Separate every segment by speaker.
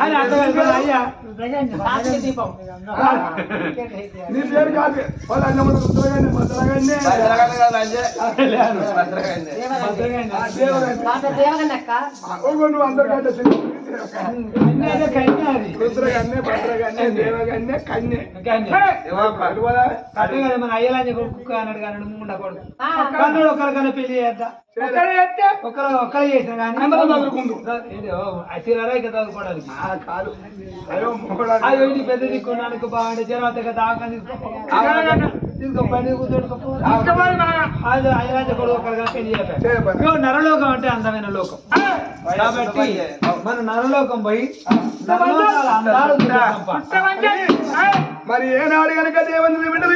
Speaker 1: అని అర్థం అయిపోయింది అయ్యా.
Speaker 2: కార్తీక దీపం.
Speaker 3: నీ పేరు కాదు. వాళ్ళ అన్న ముందు ఉత్తరగానే భద్రగానే
Speaker 4: భద్రకాళి కాదు లంజే. భద్రకాళి.
Speaker 1: భద్రంగా
Speaker 3: ఆ దేవగానే
Speaker 2: బాగా దేవగన్నక్క.
Speaker 3: ఓగో నువ్వు అందరికంటే
Speaker 1: అయ్యలాంటి కుక్క అన్నాడు కానీ ముండ కొడుకు కన్నుడు ఒకరికన్నా పెళ్ళి చేద్దాం? ఒకరు ఒక్కరు చేసిన కానీ ఇక చదువుకోవడానికి
Speaker 3: ఆ కాదు అయ్యో
Speaker 1: పెద్ద దిక్కున్నానికి బాగుంటే జనం కదా దాకా నరలోకం అంటే అందమైన లోకం. కాబట్టి మన నరలోకం పోయి.
Speaker 3: మరి ఏనాడు కనుక దేవుని బిడ్డలు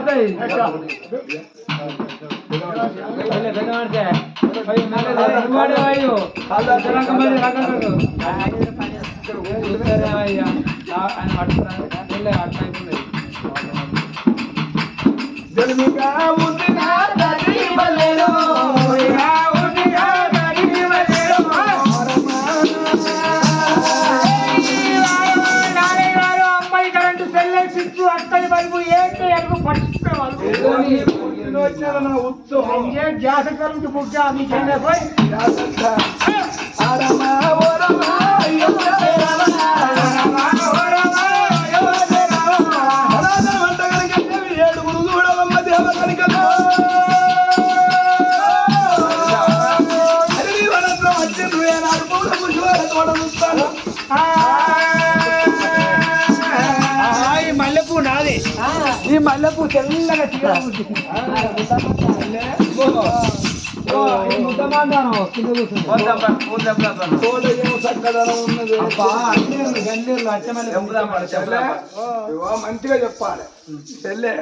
Speaker 1: జారుతాయి వెళ్ళే పెద్ద మనిషి. అయ్యో, నల్లది ఇవ్వడే అయ్యో. జనంక మరి రకరకాలు. చూస్తారా అయ్యా? ఆ, ఆయన పట్టుకున్నాడు. వెళ్ళే అట్లా అయిపోయింది.
Speaker 3: జమినిగా ఊసిన దాది మల్లేరో, జమినిగా ఊసిన దాది మల్లేరో,
Speaker 5: అమ్మాయి కరెంటు సెల్లే స్విచ్ అత్తని బల్బు ఏంటి ఎరుగు పట్టుకునే వాళ్ళు
Speaker 3: ఏదో నీ పుట్టిన వచ్చిన నా ఉత్సవం
Speaker 5: ఏ గ్యాస్ కరెంటు బుక్ మీకేనే పోయి.
Speaker 3: ఆరమా ఓరమా.
Speaker 1: ఈ మల్లెపూ తెల్లగా కింద కూర్చుంది.
Speaker 3: చక్కదనం ఉన్నది
Speaker 1: అన్ని
Speaker 3: మంచిగా చెప్పాలి చెల్లె.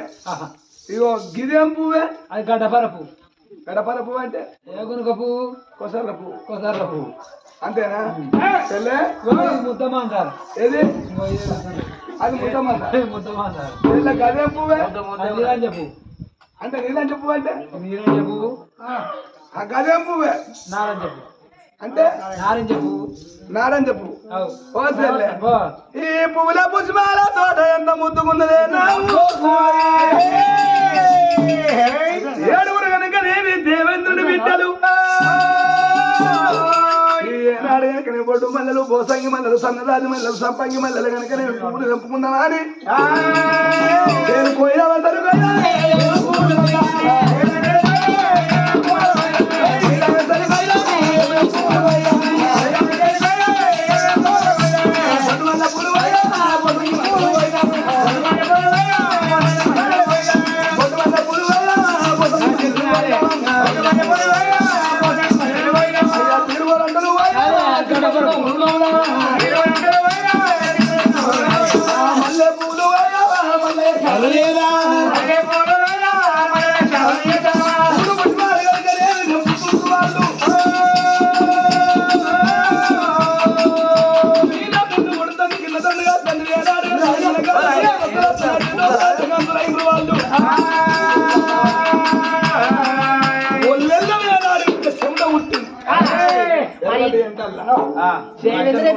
Speaker 3: ఇగో గిదేం పువ్వే
Speaker 1: అది గడ్డపర పువ్వు
Speaker 3: గడపర పువ్వు అంటే
Speaker 1: ఏ గునుక పువ్వు
Speaker 3: కొసర్ల పువ్వు
Speaker 1: కొసర్ల పువ్వు
Speaker 3: అంతేనా చెల్లె
Speaker 1: ముద్దమాందారం
Speaker 3: ఏది అది గదేం పువ్వే?
Speaker 1: నీలంజ పువ్వు.
Speaker 3: అంటే నీలంటి పువ్వు అంటే?
Speaker 1: పువ్వు.
Speaker 3: ఆ గదేం పువ్వే?
Speaker 1: నారంజ పువ్వు.
Speaker 3: అంటే?
Speaker 1: నారింజ పువ్వు.
Speaker 3: నారంజ పువ్వు.
Speaker 1: అవు.
Speaker 3: ఓ. ఈ పువ్వుల పుష్పాల తోట ఎంత ముద్దుకున్నదే ఏడుగురు కనుక దేవి దేవేంద్రుని బిడ్డలు ఏనాడు కనుక నీ బొడ్డు మల్లెలు బోసంగి మల్లెలు సన్నదాది మల్లెలు సంపంగి మల్లెలు కనుక నేను పువ్వులు తెంపుకుందామా అని నేను కోయిల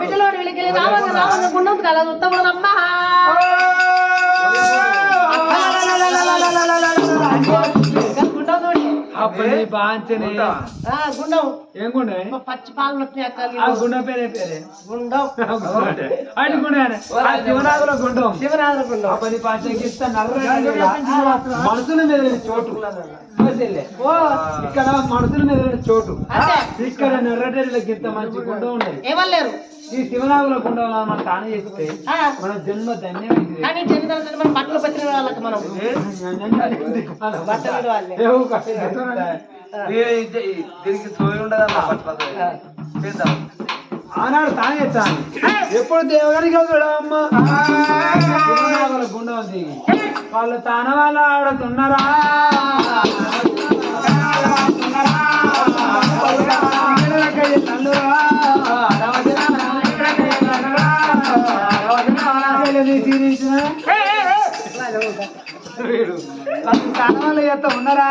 Speaker 2: బిడ్డలో వీళ్ళకి రావాలి రావాలి గుండం అలా ఉత్తమమ్మా గుండం
Speaker 1: అప్పుడు నీ బాంచనే
Speaker 2: ఆ, గుండం.
Speaker 1: ఏం గుండె?
Speaker 2: పచ్చి పాలు నొప్పి
Speaker 1: ఆ గుండె పేరే పేరే.
Speaker 2: గుండం.
Speaker 1: అటు గుండె గుండం.
Speaker 2: గుండం.
Speaker 1: మీద చోటు. ఇక్కడ మనసుల మీద చోటు. ఇక్కడ నర్రటేళ్ళకి ఇంత మంచి గుండం ఉన్నది
Speaker 2: ఏమలేరు
Speaker 1: ఈ శివనాగుల గుండంలో మనం తాను చేస్తే మన జన్మ ధన్యమైంది
Speaker 2: కానీ జీవితాలు మనం బట్టలు పట్టిన వాళ్ళకి మనం బట్టలు వాళ్ళే
Speaker 4: దీనికి ఉండదు
Speaker 1: ఆనాడు తాను చేస్తాను ఎప్పుడు దేవగారికి అమ్మ శివనాగుల గుండం ఉంది వాళ్ళు తాన వాళ్ళ ఆడుతున్నారా తానవాళ్ళు ఎంత ఉన్నారా?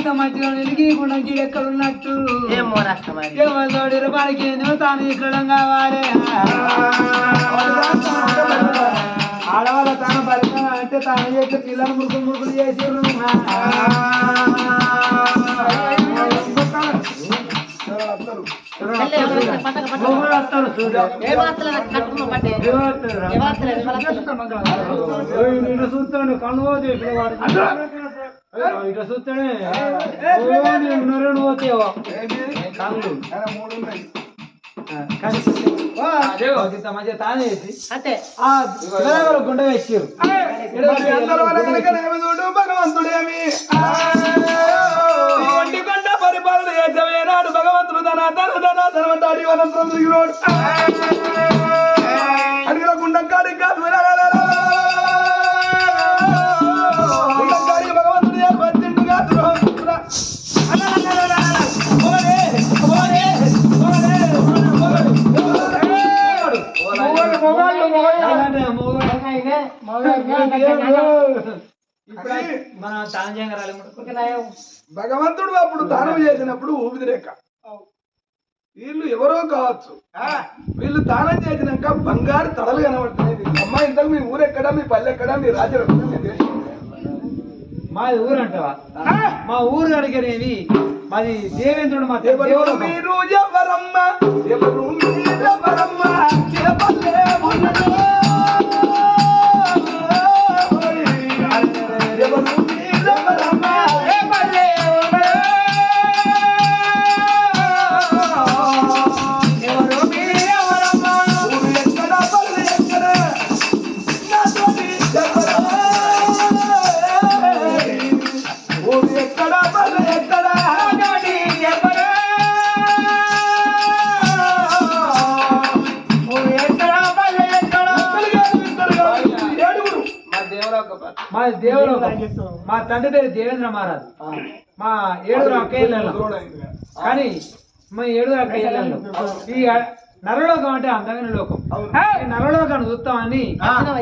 Speaker 1: ఇంత మంచిగా వెలిగి గుండంకి ఎక్కడ ఉన్నట్టు
Speaker 2: ఏమో
Speaker 1: ఏమోడు రూపాయలకి ఏమో తాను ఇక్కడ కావాలి. ఆడవాళ్ళ తాను బలిగా అంటే తాను చేసే పిల్లలు మురుకులు మురుకులు చూస్తాడు కళ్ళు పోతే ఇక్కడ వాడు. అయ్యో, ఇటు చూస్తాడే ఓ, నీ ఉన్నరెండు పోతాయో కళ్ళు ఆ, కానీ ఓ, ఇంత మంచిగా తానే చేసి
Speaker 2: అంతే
Speaker 1: ఆ శివనగర గుండె వేసారు
Speaker 3: భగవంతుడేమి కొండ పరిపాలన భగవంతుడు తన తన తన భగవంతుడు అప్పుడు దానం చేసినప్పుడు ఊపిదిరేక వీళ్ళు ఎవరో కావచ్చు. వీళ్ళు దానం చేసినాక బంగారు తడలు కనబడుతున్నాయి. వీళ్ళు. అమ్మా ఇంతకు మీ ఊరెక్కడ మీ పల్లె ఎక్కడ? మీ రాజ్యం ఎక్కడ మీ దేశం
Speaker 1: మాది ఊరు అంటావా? మా ఊరు అడిగనేవి మాది దేవేంద్రుడు మా దేవుడు
Speaker 3: మీరు ఎవరమ్మ? ఎవరు మీరెవరమ్మ
Speaker 4: మా
Speaker 1: తండ్రి పేరు దేవేంద్ర మహారాజ్. మా ఏడుగురు అక్కయ్యలలో కానీ మా ఏడుగురు అక్కయ్యలలో ఈ నరలోకం అంటే అందమైన లోకం. నరలోకాన్ని చూస్తామని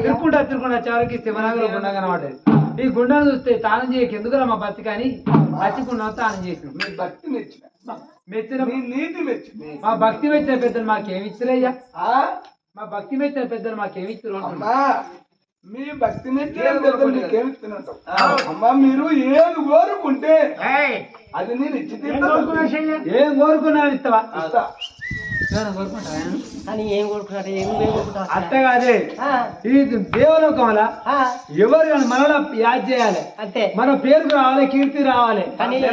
Speaker 1: తిరుక్కుంటా తిరుక్కుంటా చివరికి శివనగరం గుండ కనబడ్డది ఈ గుండను చూస్తే తానం చేయక ఎందుకురా మా బతి కానీ అచ్చికుండా తానం చేసిన
Speaker 3: మెచ్చిన. నీతి మెచ్చిన.
Speaker 1: మా భక్తి మెచ్చిన పెద్దలు మాకేమి ఇచ్చరయ్యా
Speaker 3: ఆ?
Speaker 1: మా భక్తి మెచ్చిన పెద్దలు మాకేమి ఇచ్చరు అంటున్నా.
Speaker 3: అమ్మా. మీ భక్తి మీకేమి ఇస్తున్నట్టు. అమ్మా మీరు ఏది కోరుకుంటే అది నేను ఇచ్చి.
Speaker 1: ఏం కోరుకున్నాను ఇస్తావా?
Speaker 3: ఇస్తా.
Speaker 1: అట్టగాదే ఈ దేవలోకంలో ఎవరు కానీ మనలో యాద్ చేయాలి?
Speaker 2: అంతే.
Speaker 1: మన పేరుకు రావాలి కీర్తి రావాలి.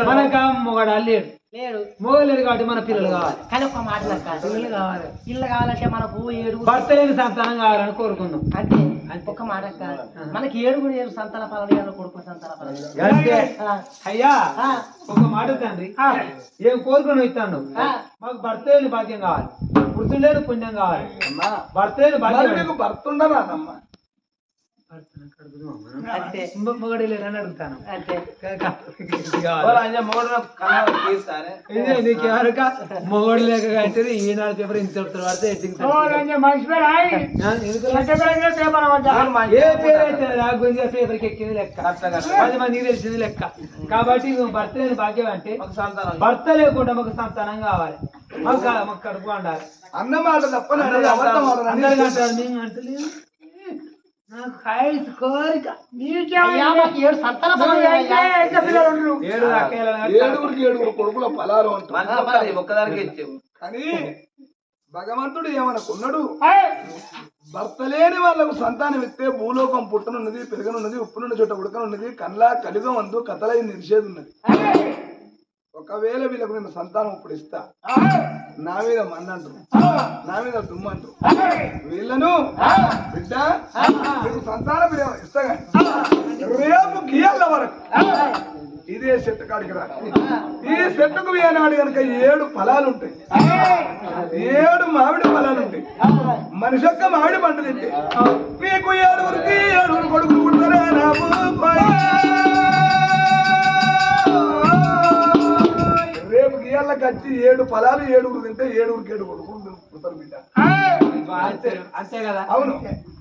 Speaker 1: మనకు మొగడు అల్లేడు
Speaker 2: లేడు.
Speaker 1: మొగలేడు కాబట్టి మన పిల్లలు కావాలి.
Speaker 2: కానీ ఒక మాట
Speaker 1: పిల్లలు కావాలి.
Speaker 2: ఇల్లు కావాలంటే మనకు ఏడు
Speaker 1: భర్త లేని సంతానం కావాలని కోరుకుందాం.
Speaker 2: అంతే. ఒక మాట మనకి ఏడుగురు ఏడు సంతాన ఫలం ఏడు కొడుకు. ఆ,
Speaker 1: అయ్యా
Speaker 2: ఆ,
Speaker 1: ఒక మాట తండ్రి ఏం కోరుకొని ఇస్తాను. మాకు భర్తలేని భాగ్యం కావాలి. పురుషులేని పుణ్యం కావాలి.
Speaker 3: మరి
Speaker 1: భాగ్యం
Speaker 3: భర్త ఉండరా
Speaker 1: మొగడి లేక కట్టింది ఈనాడు పేపర్ ఇంత పడితే ఎందుకు?
Speaker 5: పేపర్
Speaker 1: ఏ పేరు అయితే నా గురించి పేపర్కి ఎక్కింది లెక్క. పది మందికి తెలిసింది లెక్క. కాబట్టి భర్త లేని భాగ్యం అంటే
Speaker 4: ఒక సంతానం.
Speaker 1: భర్త లేకుండా మాకు సంతానం కావాలి. మాకు కడుపు ఉండాలి
Speaker 3: అన్న మాట తప్ప.
Speaker 1: అందరికీ అంటారు మేము అంటలేదు కోరిక
Speaker 2: ఏడు సంతాన
Speaker 3: ఏడుగురికి ఏడుగురు కొడుకుల ఫలాలు
Speaker 4: ఒక్కదానికి ఇచ్చావు.
Speaker 3: కానీ భగవంతుడు ఏమనుకున్నాడు? భర్త లేని వాళ్ళకు సంతానం ఇస్తే భూలోకం పుట్టనున్నది పెరగనున్నది ఉప్పునున్న చోట ఉడకనున్నది కల్లా కలిగం అందు కథలై నిలిచేది ఉన్నది ఒకవేళ వీళ్ళకు నేను సంతానం ఇప్పుడు ఇస్తా. నా మీద మన్నంటారు నా మీద దుమ్మంటారు వీళ్ళను బిడ్డ నీకు సంతానం ఇస్తా రేపు గీయాల వరకు ఇదే చెట్టు కాడికి రా. ఈ చెట్టుకు ఏనాడు కనుక ఏడు ఫలాలు ఉంటాయి ఏడు మామిడి ఫలాలు ఉంటాయి మనిషి యొక్క మామిడి పంటలు మీకు ఏడుగురికి ఏడుగురు కొడుకులు పుడతారా గీయాలకు వచ్చి ఏడు ఫలాలు ఏడుగురు తింటే ఏడుగురికి ఏడు కొడుకులు పుడతారు బిడ్డ.
Speaker 1: అంతే అంతే కదా?
Speaker 3: అవును.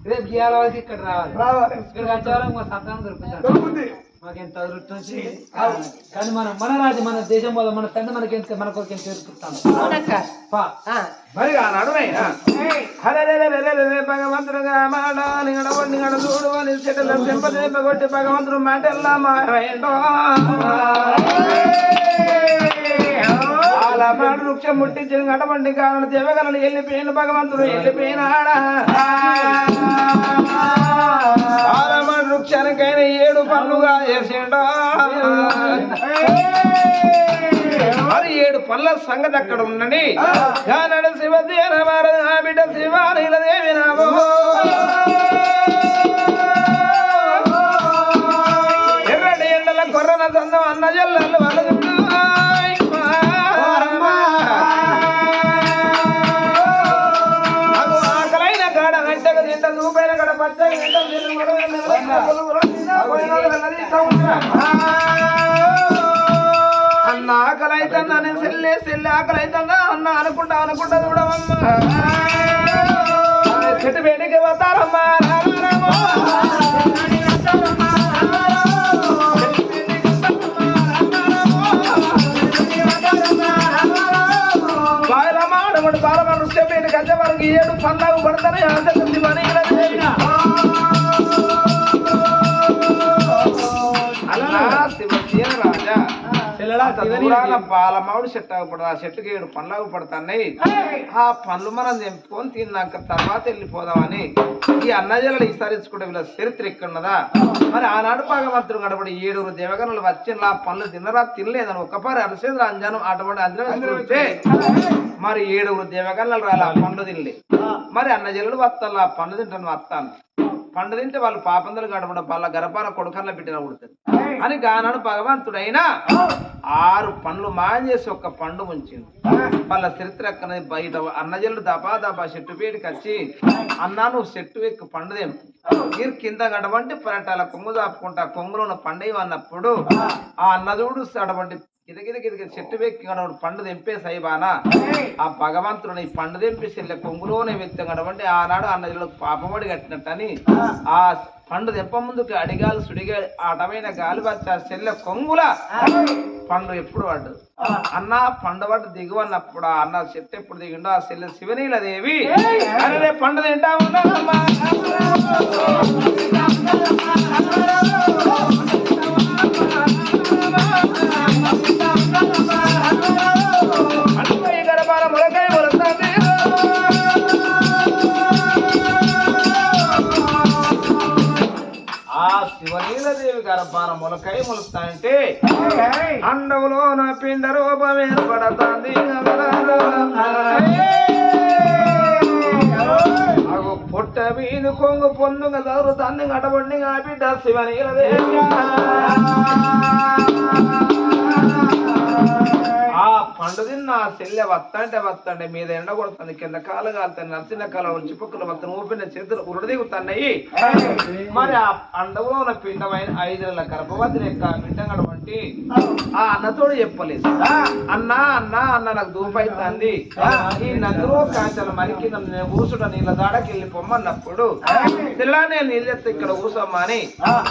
Speaker 1: రేపు గీయాల ఇక్కడ రావాలి.
Speaker 3: రావాలి.
Speaker 1: ఇక్కడికి వచ్చే వరకు మా సంతానం
Speaker 3: దొరుకుతుంది.
Speaker 1: మాకు ఎంత అదృష్టం కానీ మన మన రాజు మన దేశం వల్ల మన తండ్రి మనకి ఎంత మన కొరకు ఎంత
Speaker 2: ఆ,
Speaker 4: మరి ఆనాడు మాట చూడు అని భగవంతుడు మాటల్లా మాయమైండో అలా మాడు వృక్షం ముట్టించిన గడబండి కారణం దేవగలను వెళ్ళిపోయిన భగవంతుడు వెళ్ళిపోయినాడా ఆలమాట వృక్షానికైనా ఏడు పనులుగా చేసిండో మరి ఏడు పళ్ళ సంగతి అక్కడ ఉండండి కానడు శివదేన మారదు ఆ బిడ్డ శివానీల దేవి నామో. ఎండల కొర్రన చందం అన్న జల్లలు. గంటకు తింట చూపైన అన్న ఆకలి అవుతుందా నేను సెల్లే సెల్లే ఆకలి అవుతుందా అన్న అనుకుంటా అనుకుంటా చూడవమ్మా అదే చెట్టు వేడికి వస్తారమ్మా రామ రామ. బాయలమ్మ అడుగుడు గంజ వరకు ఏడు పండుగ పడతానే ఆసక్తి దూరాన బాలమావిడి చెట్టు ఆగుపడదు ఆ చెట్టుకి ఏడు పండ్లు ఆగుపడుతున్నాయి ఆ పండ్లు మనం తెంపుకొని తిన్నాక తర్వాత వెళ్ళిపోదామని ఈ అన్నజనులు విస్తరించుకుంటే వీళ్ళ చరిత్ర ఎక్కడున్నదా? మరి ఆనాడు భగవంతుడు గడపడి ఏడుగురు దేవగనులు వచ్చి ఆ పండ్లు తిన్నరా తినలేదని ఒక్కపారి అలసేంద్ర అంజనం అటువంటి అంజనం మరి ఏడుగురు దేవగనులు రాలి ఆ పండ్లు తినలే. మరి అన్నజనులు వస్తాను ఆ పండ్లు తింటాను వస్తాను. పండు తింటే వాళ్ళు పాపందలు గడపడం వాళ్ళ గర్భాల కొడుకర్ల బిడ్డన పుడుతుంది అని గానాడు భగవంతుడైనా ఆరు పండ్లు మాయం చేసి ఒక్క పండు ఉంచింది వాళ్ళ చరిత్ర బయట అన్నజల్లు దబా దబా చెట్టు పేడికి వచ్చి అన్నా నువ్వు చెట్టు ఎక్కి పండు తెంపు. మీరు కింద గడవంటి పరటాల కొంగు దాపుకుంటా కొంగులో ఉన్న పండు అన్నప్పుడు ఆ అన్నదూడు అటువంటి కిదకిద కిదకి చెట్టు వెక్కి గడవడు పండు తెంపే సైబానా ఆ భగవంతుడు నీ పండు తెంపి చెల్లె కొంగులోనే వ్యక్తం గడవంటే ఆనాడు అన్నజల్లకు పాపమడి కట్టినట్టని ఆ. పండు దెబ్బ ముందుకు అడిగాలు సుడిగా అటమైన గాలి వచ్చి ఆ చెల్లె కొంగుల పండు ఎప్పుడు పడ్డదు అన్న పండు పడ్డు దిగువన్నప్పుడు ఆ అన్న చెట్టు ఎప్పుడు దిగిండో ఆ చెల్లె శివనీల దేవి. అరే పండు తింటా ఉన్నానమ్మా శివలీలదేవి శివనీలదేవి గర్భాన మొలకై మొలుస్తాయంటే అండవులో నా పిండ రూపం ఏర్పడతాంది అగో పొట్ట మీను కొంగు పొన్నుగా దౌరు దాన్ని ఆ బిడ్డ శివనీలదేవి ఆ పండు తిన్న ఆ చెల్లె వత్తంటే వత్తంటే మీద ఎండ కొడుతుంది కింద కాలు కాలుతాయి నరసిన కాలం చిప్పుకులు వత్తను ఊపిన చేతులు ఉరుడదిగుతున్నాయి. మరి ఆ పండుగలో ఉన్న పిండమైన ఐదు నెలల గర్భవతి యొక్క పిండం వంటి ఆ అన్నతోడు చెప్పలేదు. అన్నా అన్నా అన్న నాకు దూపైతుంది ఈ నదిలో కాంచల మరికి నన్ను నేను కూర్చుంటా నీళ్ళ దాడకి వెళ్ళి పొమ్మన్నప్పుడు ఇలా నేను నీళ్ళెత్త ఇక్కడ కూర్చోమ్మా అని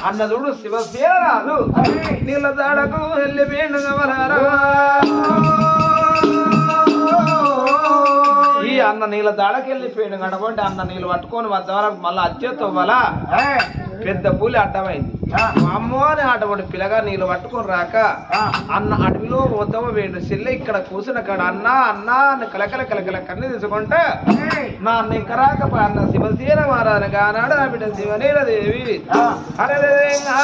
Speaker 4: అన్నదుడు శివసేరాలు నీళ్ళ దాడకు వెళ్ళి వేణు ఈ అన్న నీళ్ళ దాడకి వెళ్ళిపోయాడు గడబండి అన్న నీళ్ళు పట్టుకొని వద్ద వరకు మళ్ళీ అచ్చేతో వల్ల పెద్ద పూలి అడ్డమైంది. అమ్మో అని అటువంటి పిల్లగా నీళ్ళు పట్టుకొని రాక అన్న అడవిలో పోతామో వేడు చెల్లె ఇక్కడ కూర్చున్న కాడ అన్న అన్న అని కలకల కలకల కన్ను తీసుకుంటే నా అన్న ఇంకా రాకపోయి అన్న శివసీన మారాను కానాడు ఆ బిడ్డ శివనీల దేవి అరే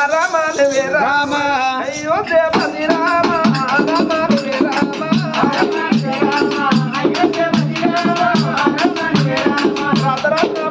Speaker 4: రామ. దేవి అయ్యో దేవతి రామ రామ రామ రామ అయ్యప్ప రామ రామ